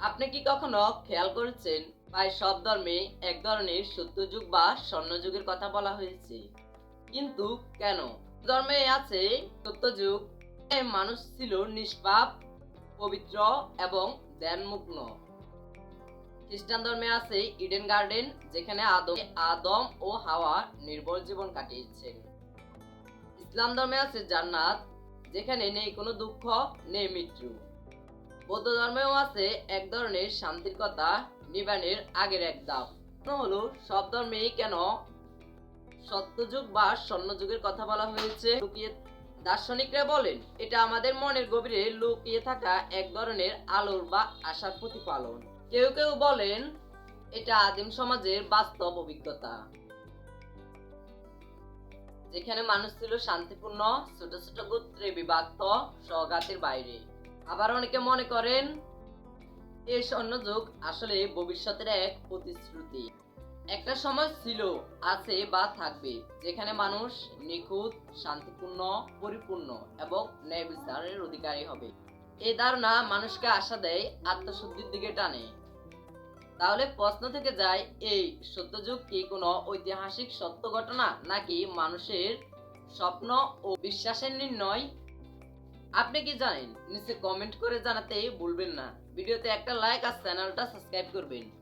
আপনি কি কখনো খেয়াল করেছেন প্রায় সব ধর্মে এক ধরনের সত্যযুগ বা স্বর্ণযুগের কথা বলা হয়েছে? কিন্তু কেন? ধর্মে আছে সত্যযুগ। এ মানুষ ছিল নিষ্পাপ, পবিত্র এবং ধ্যানমগ্ন। খ্রিস্টান ধর্মে আছে ইডেন গার্ডেন, যেখানে আদম আদম ও হাওয়া নির্ভর জীবন কাটিয়েছেন। ইসলাম ধর্মে আছে জান্নাত, যেখানে নেই কোনো দুঃখ, নেই মৃত্যু। বৌদ্ধ ধর্মেও আছে এক ধরনের শান্তির কথা নিবানের আগের এক ধাপ হলো, সব ধর্মেই কেন সত্যযুগ বা স্বর্ণযুগের কথা বলা হয়েছে? লুকিয়ে দার্শনিকরা বলেন, এটা আমাদের মনের গভীরে লুকিয়ে থাকা এক ধরনের আলোর বা আশার প্রতিফলন কেউ কেউ বলেন, এটা আদিম সমাজের বাস্তব অভিজ্ঞতা। যেখানে মানুষ ছিল শান্তিপূর্ণ, ছোট ছোট গোত্রে বিভক্ত সগাতের বাইরে। আবার অনেকে মনে করেন এই স্বর্ণযুগ আসলে ভবিষ্যতের এক প্রতিশ্রুতি। একটা সময় ছিল, আছে বা থাকবে, যেখানে মানুষ নিখুঁত, শান্তিপূর্ণ, পরিপূর্ণ এবং ন্যায় বিচারের অধিকারী হবে। এই ধারণা মানুষকে আশা দেয়, আত্মশুদ্ধির দিকে টানে। তাহলে প্রশ্ন থেকে যায়, এই সত্যযুগ কি কোনো ঐতিহাসিক সত্য ঘটনা নাকি মানুষের স্বপ্ন ও বিশ্বাসের নির্ণয়? আপনি কি জানেন? নিচে কমেন্ট করে জানাতে ভুলবেন না। ভিডিওতে একটা লাইক আর চ্যানেলটা সাবস্ক্রাইব করবেন।